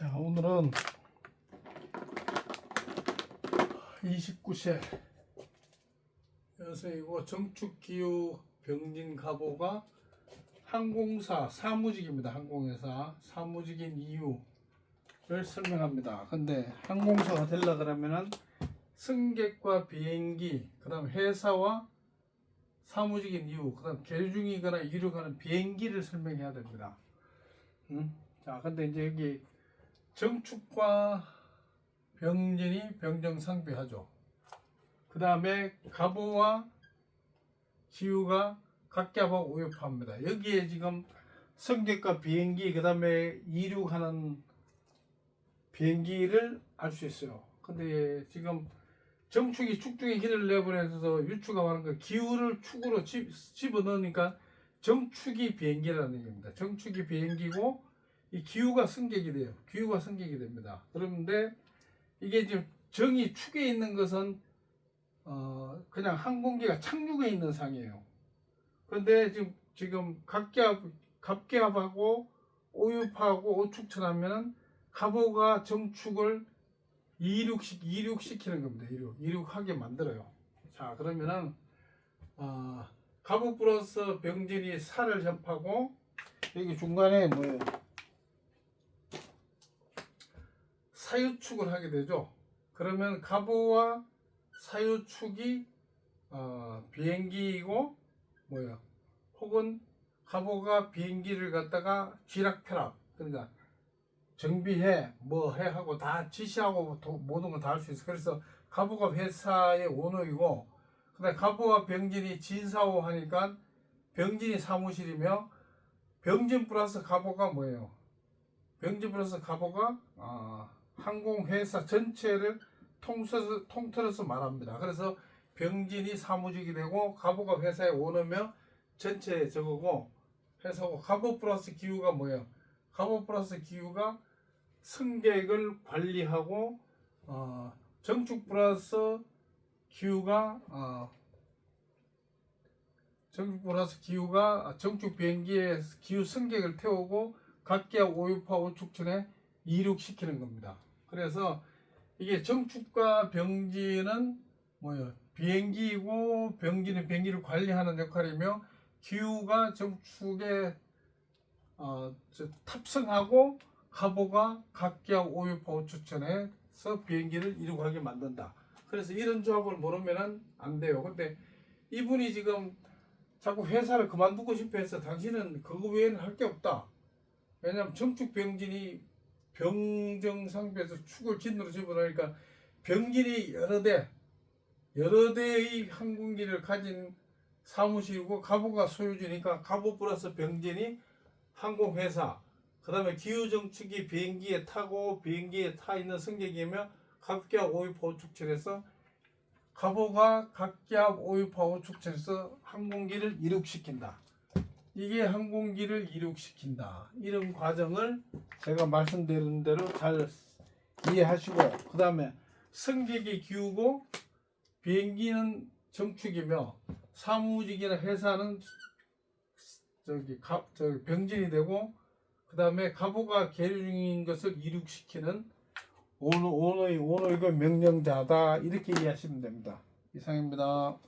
자, 오늘은 29세 여성이고 정축기후 병진 가보가 항공사 사무직입니다. 항공회사 사무직인 이유를 설명합니다. 근데 항공사가 되려 그러면은 승객과 비행기, 그다음 회사와 사무직인 이유, 그다음 계중이거나 이륙하는 비행기를 설명해야 됩니다. 음? 자, 근데 이제 여기 정축과 병진이 병정상비하죠. 그 다음에 가보와 기후가 각기하고 오염합니다. 여기에 지금 승객과 비행기, 그 다음에 이륙하는 비행기를 알 수 있어요. 근데 지금 정축이 축중의 길을 내보내서 유축하는 거 기후를 축으로 집, 집어넣으니까 정축이 비행기라는 얘기입니다. 정축이 비행기고 이 기후가 승객이 돼요. 기후가 승객이 됩니다. 그런데 이게 지금 정이 축에 있는 것은 어 그냥 항공기가 착륙에 있는 상이에요. 그런데 지금 지금 갑기압 갑기압하고 오유파하고 오축천하면은 가보가 정축을 이륙시 이륙시키는 겁니다. 이륙 이륙하게 만들어요. 자 그러면은 어, 가보 플러스 병진이 살을 접하고 여기 중간에 뭐예요? 사유축을 하게 되죠. 그러면 가보와 사유축이 어, 비행기이고 뭐야? 혹은 가보가 비행기를 갖다가 쥐락펴락 그러니까 정비해 뭐 해 하고 다 지시하고 도- 모든 걸 다 할 수 있어. 그래서 가보가 회사의 오너이고 그다음 가보와 병진이 진사오 하니까 병진이 사무실이며 병진 플러스 가보가 뭐예요? 병진 플러스 가보가 아, 항공회사 전체를 통틀어서, 통틀어서 말합니다. 그래서 병진이 사무직이 되고 가보가 회사의 오너며 전체 저거고 회사고 가보 플러스 기후가 뭐예요? 가보 플러스 기후가 승객을 관리하고 어, 정축 플러스 기후가 어, 정축 플러스 기후가 정축 비행기에 기후 승객을 태우고 각기와 오유파 오축천에 이륙시키는 겁니다. 그래서 이게 정축과 병진은 뭐예요? 비행기이고 병진은 비행기를 관리하는 역할이며 기후가 정축에 어, 저 탑승하고 가보가 각기와 오유파 오축천에서 비행기를 이륙하게 만든다. 그래서 이런 조합을 모르면은 안 돼요. 근데 이분이 지금 자꾸 회사를 그만두고 싶어 해서 당신은 그거 외에는 할 게 없다. 왜냐면 정축 병진이 병정상비에서 축을 진으로 집어넣으니까 병진이 여러 대, 여러 대의 항공기를 가진 사무실이고 가보가 소유주니까 가보 플러스 병진이 항공회사, 그 다음에 기후정축이 비행기에 타고 비행기에 타 있는 승객이며 각기압 오유파 오축철에서 가보가 각기압 오유파 오축철에서 항공기를 이륙시킨다. 이게 항공기를 이륙시킨다. 이런 과정을 제가 말씀드린 대로 잘 이해하시고 그 다음에 승객이 기우고 비행기는 정축이며 사무직이나 회사는 저기 가, 저기 병진이 되고 그 다음에 가보가 계류 중인 것을 이륙시키는 오너 오너의 오너이고 명령자다 이렇게 이해하시면 됩니다. 이상입니다.